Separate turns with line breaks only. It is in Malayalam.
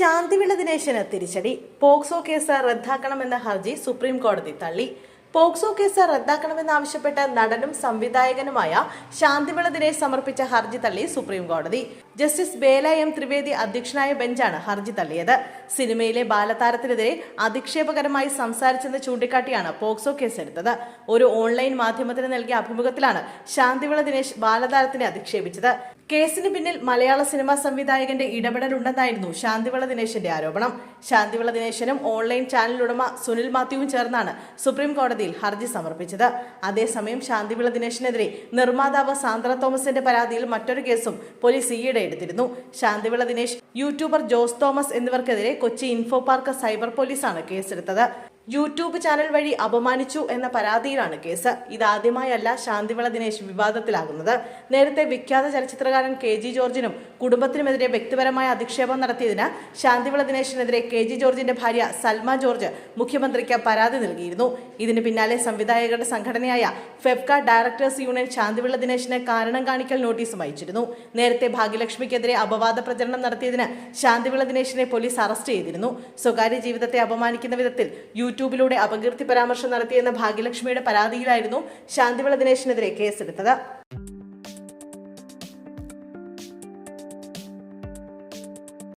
ശാന്തിവിള ദിനേശന് തിരിച്ചടി. പോക്സോ കേസ് റദ്ദാക്കണമെന്ന ഹർജി സുപ്രീം കോടതി തള്ളി. പോക്സോ കേസ് റദ്ദാക്കണമെന്നാവശ്യപ്പെട്ട് നടനും സംവിധായകനുമായ ശാന്തിവിള ദിനേശ് സമർപ്പിച്ച ഹർജി തള്ളി സുപ്രീം കോടതി. ജസ്റ്റിസ് ബേല എം ത്രിവേദി അധ്യക്ഷനായ ബെഞ്ചാണ് ഹർജി തള്ളിയത്. സിനിമയിലെ ബാലതാരത്തിനെതിരെ അധിക്ഷേപകരമായി സംസാരിച്ചെന്ന് ചൂണ്ടിക്കാട്ടിയാണ് പോക്സോ കേസ് എടുത്തത് ഒരു ഓൺലൈൻ മാധ്യമത്തിന് നൽകിയ അഭിമുഖത്തിലാണ് ശാന്തിവിള ദിനേശ് ബാലതാരത്തിനെ അധിക്ഷേപിച്ചത്. കേസിന് പിന്നിൽ മലയാള സിനിമാ സംവിധായകന്റെ ഇടപെടലുണ്ടെന്നായിരുന്നു ശാന്തിവിള ദിനേശന്റെ ആരോപണം. ശാന്തിവിള ദിനേശനും ഓൺലൈൻ ചാനൽ ഉടമ സുനിൽ മാത്യുവും ചേർന്നാണ് സുപ്രീം കോടതിയിൽ ഹർജി സമർപ്പിച്ചത്. അതേസമയം ശാന്തിവിള ദിനേശിനെതിരെ നിർമ്മാതാവ് സാന്ദ്ര തോമസിന്റെ പരാതിയിൽ മറ്റൊരു കേസും പോലീസ് ഈയിടെ എടുത്തിരുന്നു. ശാന്തിവിള ദിനേശ് യൂട്യൂബർ ജോസ് തോമസ് എന്നിവർക്കെതിരെ കൊച്ചി ഇൻഫോ പാർക്ക് സൈബർ പോലീസാണ് കേസെടുത്തത്. യൂട്യൂബ് ചാനൽ വഴി അപമാനിച്ചു എന്ന പരാതിയിലാണ് കേസ്. ഇതാദ്യമായല്ല ശാന്തിവിള ദിനേശ് വിവാദത്തിലാകുന്നത്. നേരത്തെ വിഖ്യാത ചലച്ചിത്രകാരൻ കെ ജി ജോർജിനും കുടുംബത്തിനുമെതിരെ വ്യക്തിപരമായ അധിക്ഷേപം നടത്തിയതിന് ശാന്തിവിള ദിനേശിനെതിരെ കെ ജി ജോർജിന്റെ ഭാര്യ സൽമ ജോർജ് മുഖ്യമന്ത്രിക്ക് പരാതി നൽകിയിരുന്നു. ഇതിന് പിന്നാലെ സംവിധായകരുടെ സംഘടനയായ ഫെഫ്ക ഡയറക്ടേഴ്സ് യൂണിയൻ ശാന്തിവിള ദിനേശിന് കാരണം കാണിക്കൽ നോട്ടീസും അയച്ചിരുന്നു. നേരത്തെ ഭാഗ്യലക്ഷ്മിക്കെതിരെ അപവാദ പ്രചരണം നടത്തിയതിന് ശാന്തിവിള ദിനേശിനെ പോലീസ് അറസ്റ്റ് ചെയ്തിരുന്നു. സ്വകാര്യ ജീവിതത്തെ അപമാനിക്കുന്ന വിധത്തിൽ യൂട്യൂബിലൂടെ അപകീർത്തി പരാമർശം നടത്തിയെന്ന ഭാഗ്യലക്ഷ്മിയുടെ പരാതിയിലായിരുന്നു ശാന്തിവിള ദിനേശിനെതിരെ കേസെടുത്തത്.